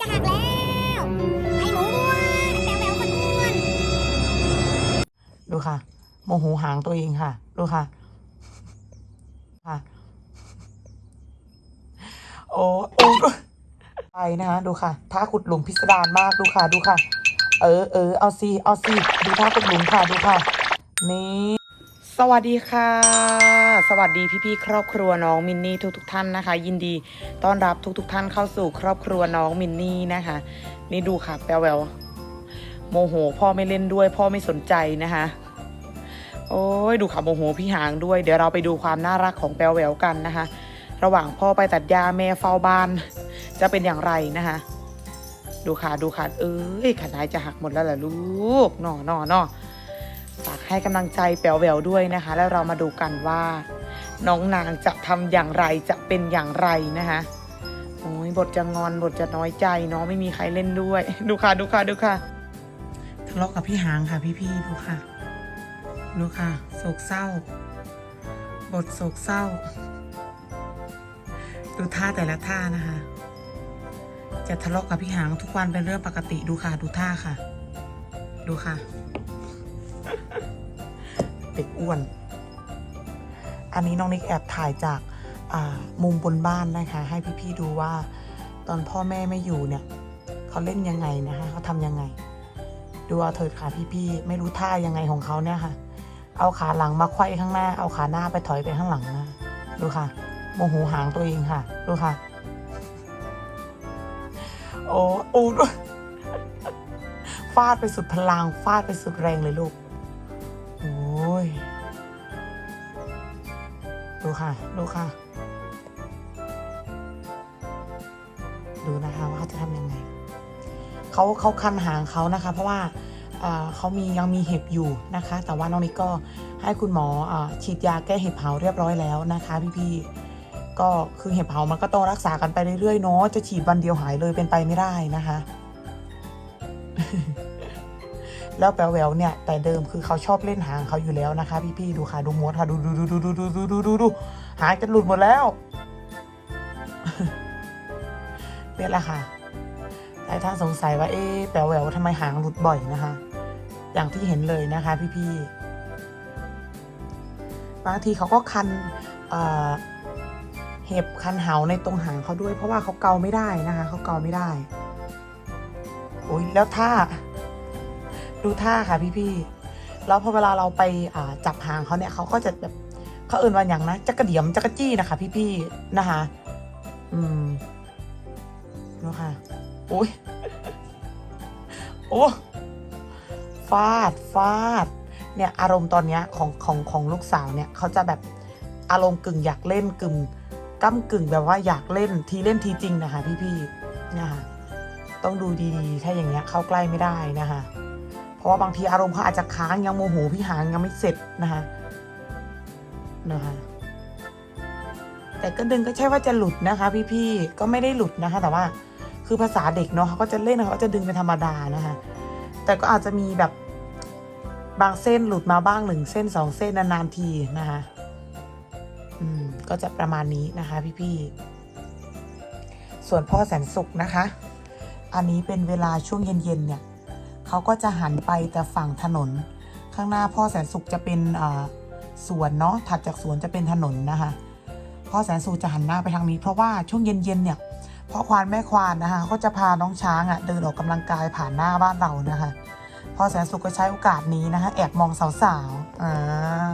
จะหักแล้ว ไอหมูอ้วนแป๋วแป๋วคนอ้วน ดูค่ะ โมโหหางตัวเองค่ะ ดูค่ะ ค่ะ โอ้โอ้ไปนะคะดูค่ะ ท่าขุดหลุมพิสดารมาก ดูค่ะ ดูค่ะ เออเออเอาสิเอาสิดูท่าขุดหลุมค่ะ ดูค่ะ นี่ สวัสดีค่ะ สวัสดีพี่ๆครอบครัวน้องมินนี่ทุกๆท่านนะคะ ยินดีต้อนรับทุกๆท่านเข้าสู่ครอบครัวน้องมินนี่นะคะ นี่ดูค่ะแปลแววโมโห พ่อไม่เล่นด้วย พ่อไม่สนใจนะคะ โอ้ยดูค่ะโมโหพี่หางด้วย เดี๋ยวเราไปดูความน่ารักของแปลแววกันนะคะ ระหว่างพ่อไปตัดหญ้าแม่เฝ้าบ้าน จะเป็นอย่างไรนะคะ ดูค่ะดูค่ะเอ้ยขนายจะหักหมดแล้วเหรอลูกนอนอนอ ให้กำลังใจแปลวแววด้วยนะคะ แล้วเรามาดูกันว่า น้องนางจะทำอย่างไรจะเป็นอย่างไรนะคะโอ้ยบทจะงอนบทจะน้อยใจเน้องไม่มีใครเล่นด้วย ดูค่ะดูค่ะดูค่ะทะเลาะกับพี่หางค่ะ พี่ๆดูค่ะ ดูค่ะโศกเศร้า บทโศกเศร้า ดูท่าแต่ละท่านะคะ จะทะเลาะกับพี่หางทุกวันเป็นเรื่องปกติดูค่ะ ดูท่าค่ะ ดูค่ะ ด็กอ้วน อันนี้น้องนิกแอบถ่ายจากามุมบนบ้านนะคะ ให้พี่ๆดูว่า ตอนพ่อแม่ไม่อยู่เนี่ยเขาเล่นยังไงนะคะเขาทำยังไง ดูเอาเถิดค่ะพี่ๆไม่รู้ท่ายังไงของเขาเนี่ยค่ะ เอาขาหลังมาไขว้ข้างหน้า เอาขาหน้าไปถอยไปข้างหลังนะดูค่ะโมโหหางตัวเองค่ะดูค่ะโอ้โอ้ดูฟาดไปสุดพลังฟาดไปสุดแรงเลยลูก ค่ะ ดูค่ะ ดูนะคะว่าเขาจะทำยังไง เขาเขาคันหางเขานะคะ เพราะว่าเขามียังมีเห็บอยู่นะคะ แต่ว่าน้องนิกก็ให้คุณหมออฉีดยาแก้เห็บเผาเรียบร้อยแล้วนะคะพี่ๆก็คือเห็บเผามันก็ต้องรักษากันไปเรื่อยๆเนาะจะฉีดวันเดียวหายเลยเป็นไปไม่ได้นะคะ แล้วแปลแหววเนี่ยแต่เดิมคือเขาชอบเล่นหางเขาอยู่แล้วนะคะ พี่ๆดูค่ะดูมดค่ะดูดูดูดูดูดูดูดูดูดูหางจะหลุดหมดแล้วเนี่ยแหละค่ะหลายท่านสงสัยว่าเอ๊ะแปลแหววทำไมหางหลุดบ่อยนะคะ อย่างที่เห็นเลยนะคะ พี่ๆบางทีเขาก็คันเห็บคันเหาในตรงหางเขาด้วย เพราะว่าเขาเกาไม่ได้นะคะเขาเกาไม่ได้โอ้ยแล้วท่า ดูท่าค่ะพี่ๆแล้วพอเวลาเราไปจับหางเขาเนี่ยเขาก็จะแบบเขาเอื่นว่าอย่างนะจักระเดียมจักระจี้นะคะ พี่ๆนะคะ อืมดูค่ะโอ้ยโอ้ฟาดฟาด เนี่ยอารมณ์ตอนเนี้ยของของของลูกสาวเนี่ยเขาจะแบบอารมณ์กึ่งอยากเล่นกึ่งก้ากึ่งแบบว่าอยากเล่นทีเล่นทีจริงนะคะ พี่ๆนะคะต้องดูดีๆ ถ้าอย่างเงี้ยเข้าใกล้ไม่ได้นะคะ เพราะว่าบางทีอารมณ์เขาอาจจะค้างยังโมโหพี่หางยังไม่เสร็จนะคะนะคะแต่ก็ดึงก็ใช่ว่าจะหลุดนะคะ พี่ๆก็ไม่ได้หลุดนะคะ แต่ว่าคือภาษาเด็กเนาะเขาก็จะเล่นเขาก็จะดึงเป็นธรรมดานะคะแต่ก็อาจจะมีแบบบางเส้นหลุดมาบ้างหนึ่งเส้นสองเส้นนานๆทีนะคะอืมก็จะประมาณนี้นะคะ พี่ๆส่วนพ่อแสนสุขนะคะ อันนี้เป็นเวลาช่วงเย็นๆเนี่ย เขาก็จะหันไปแต่ฝั่งถนน ข้างหน้าพ่อแสนสุขจะเป็นสวนเนาะถัดจากสวนจะเป็นถนนนะคะพ่อแสนสุขจะหันหน้าไปทางนี้ เพราะว่าช่วงเย็นๆเนี่ยพ่อควานแม่ควานนะคะก็จะพาน้องช้างอะ่ะเดินออกกำลังกายผ่านหน้าบ้านเรานะคะพ่อแสนสุขก็ใช้โอกาสนี้นะคะแอบมองสาวๆอ่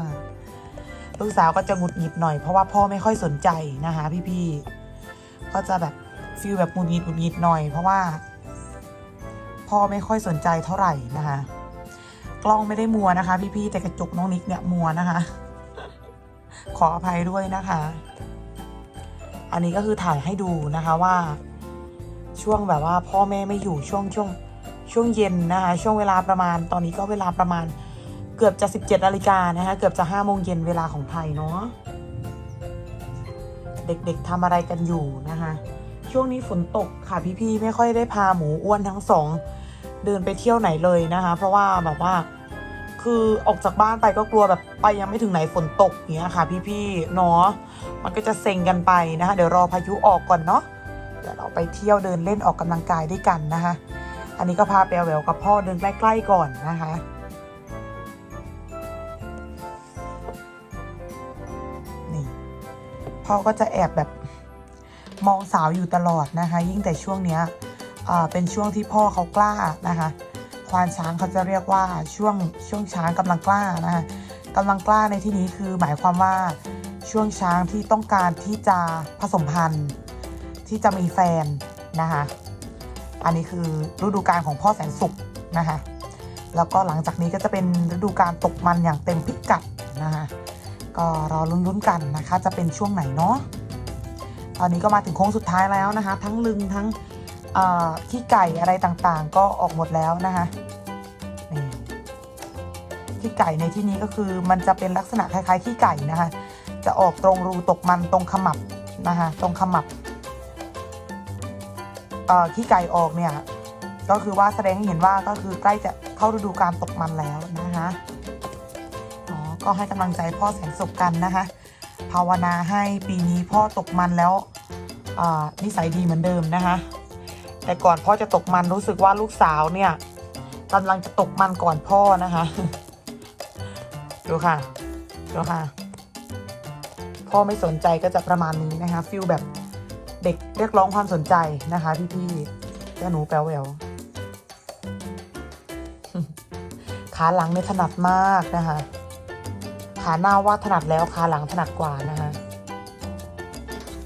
าลูกสาวก็จะหงุดหงิดหน่อยเพราะว่าพ่อไม่ค่อยสนใจนะคะพี่ๆก็จะแบบฟีลแบบหงุดหงิดหงุดหงิดหน่อยเพราะว่า พ่อไม่ค่อยสนใจเท่าไหร่นะคะ กล้องไม่ได้มัวนะคะ พี่ๆแต่กระจกน้องนิกเนี่ยมัวนะคะ ขออภัยด้วยนะคะ อันนี้ก็คือถ่ายให้ดูนะคะว่า ช่วงแบบว่าพ่อแม่ไม่อยู่ช่วงช่วงช่วงเย็นนะคะ ช่วงเวลาประมาณตอนนี้ก็เวลาประมาณเกือบจะ 17นาฬิกานะคะ เกือบจะ5โมงเย็นเวลาของไทยเนาะเด็กๆทำอะไรกันอยู่นะคะ ช่วงนี้ฝนตกค่ะพี่ๆไม่ค่อยได้พาหมูอ้วนทั้งสองเดินไปเที่ยวไหนเลยนะคะ เพราะว่าแบบว่า คือออกจากบ้านไปก็กลัวแบบไปยังไม่ถึงไหนฝนตกเงี้ยค่ะ พี่ๆเนาะมันก็จะเซ็งกันไปนะคะ เดี๋ยวรอพายุออกก่อนเนาะเดี๋ยวเราไปเที่ยวเดินเล่นออกกำลังกายด้วยกันนะคะ อันนี้ก็พาแปลแหววกับพ่อเดินใกล้ๆก่อนนะคะนี่พ่อก็จะแอบแบบ มองสาวอยู่ตลอดนะคะ ยิ่งแต่ช่วงเนี้ยเป็นช่วงที่พ่อเขากล้านะคะควานช้างเขาจะเรียกว่าช่วงช่วงช้างกำลังกล้านะคะกำลังกล้าในที่นี้คือหมายความว่าช่วงช้างที่ต้องการที่จะผสมพันธุ์ ที่จะมีแฟนนะคะอันนี้คือฤดูกาลของพ่อแสนสุขนะคะแล้วก็หลังจากนี้ก็จะเป็นฤดูกาลตกมันอย่างเต็มพิกัดนะคะก็รอลุ้นๆกันนะคะ จะเป็นช่วงไหนเนาะ ตอนนี้ก็มาถึงโค้งสุดท้ายแล้วนะคะ ทั้งลึงทั้งขี้ไก่อะไรต่างๆ ก็ออกหมดแล้วนะคะนี่ขี้ไก่ในที่นี้ก็คือมันจะเป็นลักษณะคล้ายๆขี้ไก่นะคะ จะออกตรงรูตกมันตรงขมับนะคะตรงขมับขี้ไก่ออกเนี่ยก็คือว่าแสดงให้เห็นว่าก็คือใกล้จะเข้าฤดูการตกมันแล้วนะคะอ๋อก็ให้กำลังใจพ่อแสนสุขกันนะคะาวนาให้ปีนี้พ่อตกมันแล้วนิสัยดีเหมือนเดิมนะคะ แต่ก่อนพ่อจะตกมันรู้สึกว่าลูกสาวเนี่ยกำลังจะตกมันก่อนพ่อนะคะ ดูค่ะดูค่ะ พ่อไม่สนใจก็จะประมาณนี้นะคะฟิลแบบเด็กเรียกร้องความสนใจนะคะพี่ๆเจ้าหนูแปลวแววขาหลังเนี่ยถนัดมากนะคะ หน้าว่าถนัดแล้วขาหลังถนัดกว่านะคะ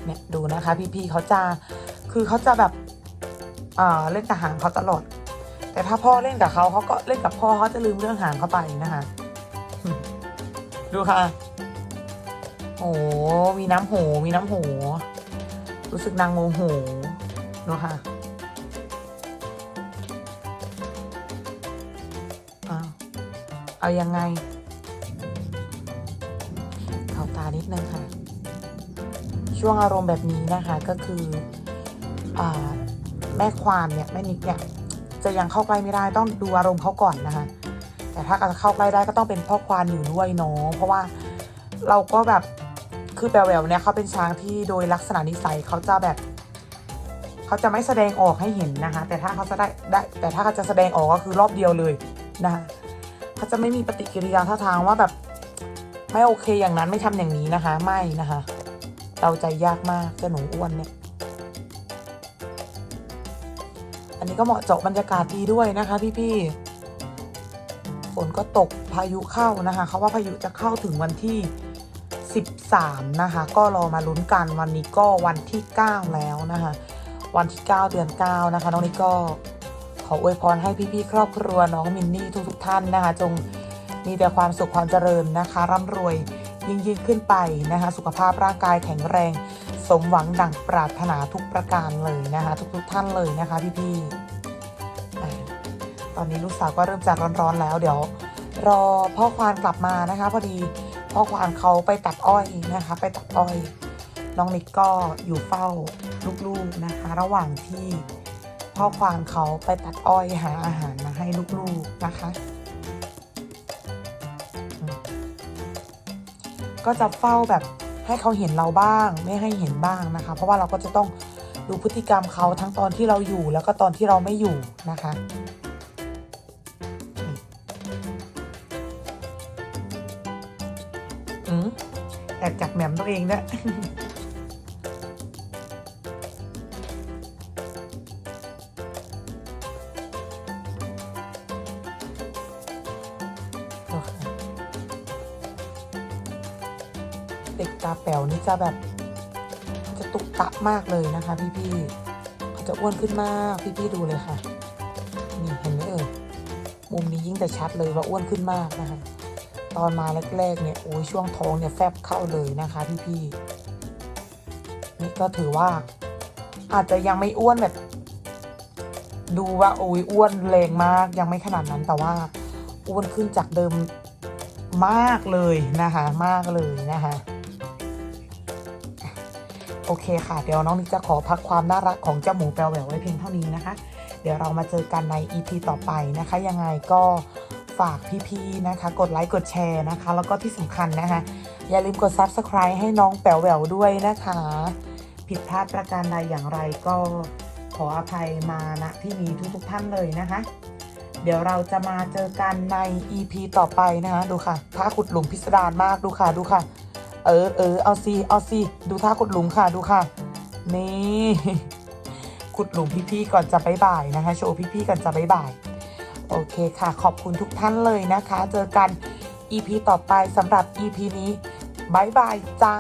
เนี่ยดูนะคะ พี่ๆเขาจะคือเขาจะแบบอ่าเล่นกับหางเขาตลอด แต่ถ้าพ่อเล่นกับเขาเขาก็เล่นกับพ่อเขาจะลืมเรื่องหางเขาไปนะคะดูค่ะ โอ้มีน้ำโห มีน้ำโห รู้สึกนางโมโหดูค่ะอ้าวเอายังไง ช่วงอารมณ์แบบนี้นะคะก็คืออแม่ควานเนี่ยแม่นิกเนี่ยจะยังเข้าใกล้ไม่ได้ต้องดูอารมณ์เขาก่อนนะคะ แต่ถ้าจะเข้าใกล้ได้ก็ต้องเป็นพ่อควานอยู่ด้วยเนาะเพราะว่าเราก็แบบคือแปลแหววเนี่ยเขาเป็นช้างที่โดยลักษณะนิสัยเขาจะแบบเขาจะไม่แสดงออกให้เห็นนะคะ แต่ถ้าเขาจะได้ได้ แต่ถ้าเขาจะแสดงออกก็คือรอบเดียวเลยนะคะเขาจะไม่มีปฏิกิริยาท่าทางว่าแบบไม่โอเคอย่างนั้นไม่ทำอย่างนี้นะคะ ไม่นะคะ เราใจยากมากเจะหนูอ้วนเนี่ย อันนี้ก็เหมาะเจาะบรรยากาศดีด้วยนะคะ พี่ๆ ฝนก็ตกพายุเข้านะคะเขาว่าพายุจะเข้าถึงวันที่ 13 นะคะ ก็รอมาลุ้นกันวันนี้ก็วันที่ 9 แล้วนะคะ วันที่ 9 เดือน 9 นะคะ น้องนิกก็ขออวยพรให้พี่ๆ ครอบครัวน้องมินนี่ทุกๆท่านนะคะ จงมีแต่ความสุขความเจริญนะคะร่ำรวย ยิ่งยิ่งขึ้นไปนะคะ สุขภาพร่างกายแข็งแรง สมหวังดังปรารถนาทุกประการเลยนะคะ ทุกๆท่านเลยนะคะพี่ๆตอนนี้ลูกสาวก็เริ่มจะร้อนๆแล้วเดี๋ยว รอพ่อควานกลับมานะคะ พอดีพ่อควานเขาไปตัดอ้อยนะคะ ไปตัดอ้อยน้องนิกก็อยู่เฝ้าลูกๆนะคะ ระหว่างที่พ่อควานเขาไปตัดอ้อยหาอาหารมาให้ลูกๆนะคะ ก็จะเฝ้าแบบให้เขาเห็นเราบ้าง ไม่ให้เห็นบ้างนะคะ เพราะว่าเราก็จะต้องดูพฤติกรรมเขาทั้งตอนที่เราอยู่ แล้วก็ตอนที่เราไม่อยู่นะคะอืมแอบจับแหม่มตัวเองด้วย ป๋วนี่จะแบบ จะตุกตะมากเลยนะคะ พี่ๆเขาจะอ้วนขึ้นมากพี่ๆดูเลยค่ะ นี่เห็นไหมเอ่ยมุมนี้ยิ่งแต่ชัดเลยว่าอ้วนขึ้นมากนะคะ ตอนมาแรกๆเนี่ยโอ้ยช่วงท้องเนี่ยแฟบเข้าเลยนะคะพี่ๆนี่ก็ถือว่า อาจจะยังไม่อ้วนแบบ ดูว่าโอ้ยอ้วนแรงมากยังไม่ขนาดนั้นแต่ว่าอ้วนขึ้นจากเดิมมากเลยนะคะ มากเลยนะคะ โอเคค่ะ เดี๋ยวน้องนิกจะขอพักความน่ารักของเจ้าหมูแปลวแหววไว้เพียงเท่านี้นะคะ เดี๋ยวเรามาเจอกันใน EP ต่อไปนะคะ ยังไงก็ฝากพี่ๆนะคะ กดไลค์กดแชร์นะคะ แล้วก็ที่สำคัญนะคะ อย่าลืมกด Subscribe ให้น้องแป๋วแหววด้วยนะคะ ผิดพลาดประการใดอย่างไรก็ขออภัยมาณที่นี้ทุกๆท่านเลยนะคะ เดี๋ยวเราจะมาเจอกันใน EP ต่อไปนะคะ ดูค่ะท่าขุดหลุมพิสดารมากดูค่ะดูค่ะ เออเออเอาซีเอาซีดูท่าขุดหลุมค่ะดูค่ะ นี่ขุดหลุมพี่ๆก่อนจะบายบายนะคะ โชว์พี่ๆก่อนจะบายบายโอเคค่ะ ขอบคุณทุกท่านเลยนะคะ เจอกัน EP ต่อไปสำหรับ EP นี้บายบายจ้า